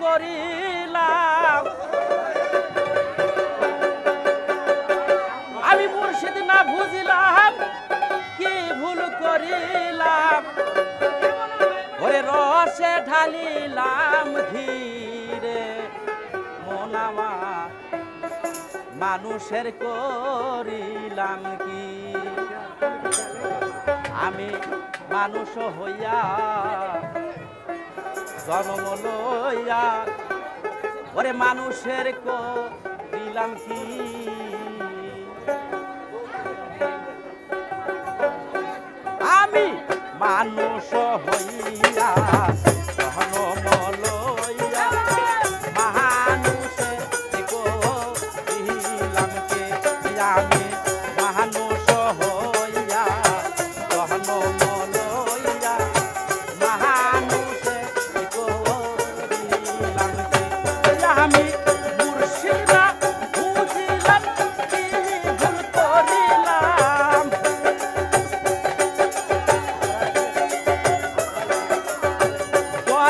করিলাম। আমি মুর্শিদ না বুঝিলাম, কি ভুল করিলাম। ওরে রসে ঢালিলাম ধীরে মনামা মানুষের করিলাম কি। আমি মানুষ হইয়া জন্ম লইয়া ওরে মানুষের কো দিলাম কি? আমি মানুষ হইয়া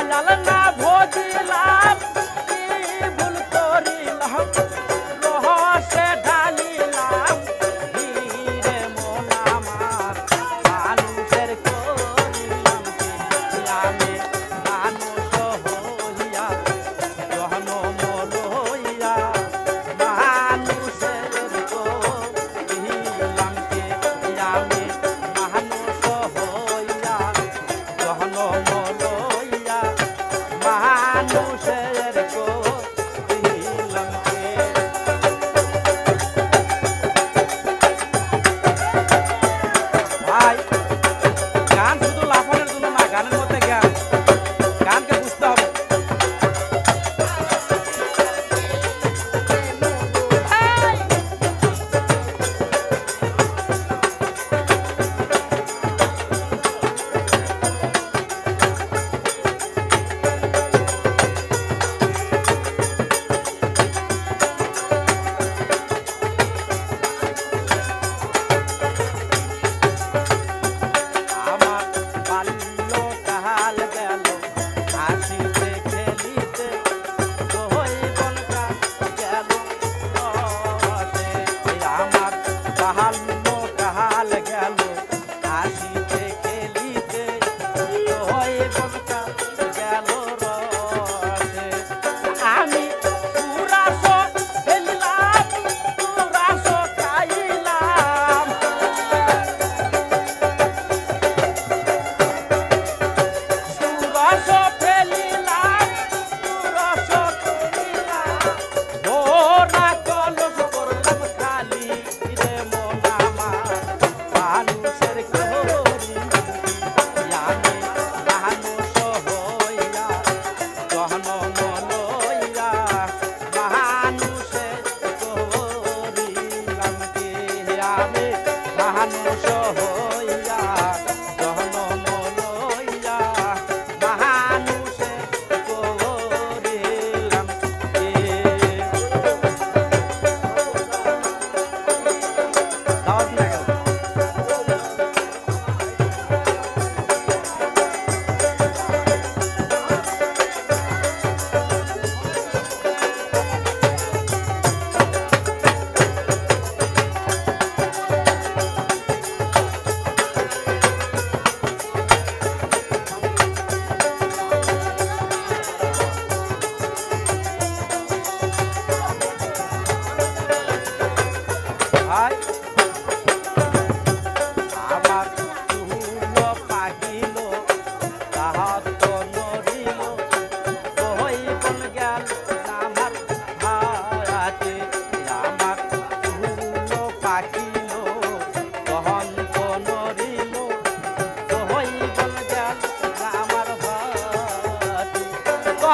la la la.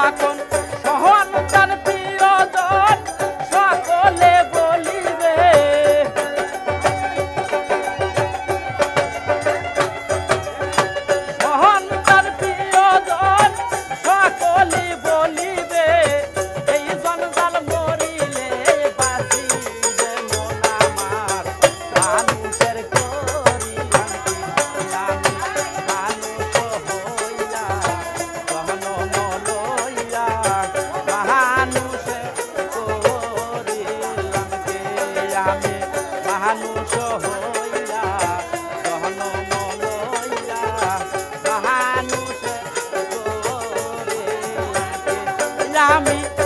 এখন I mean.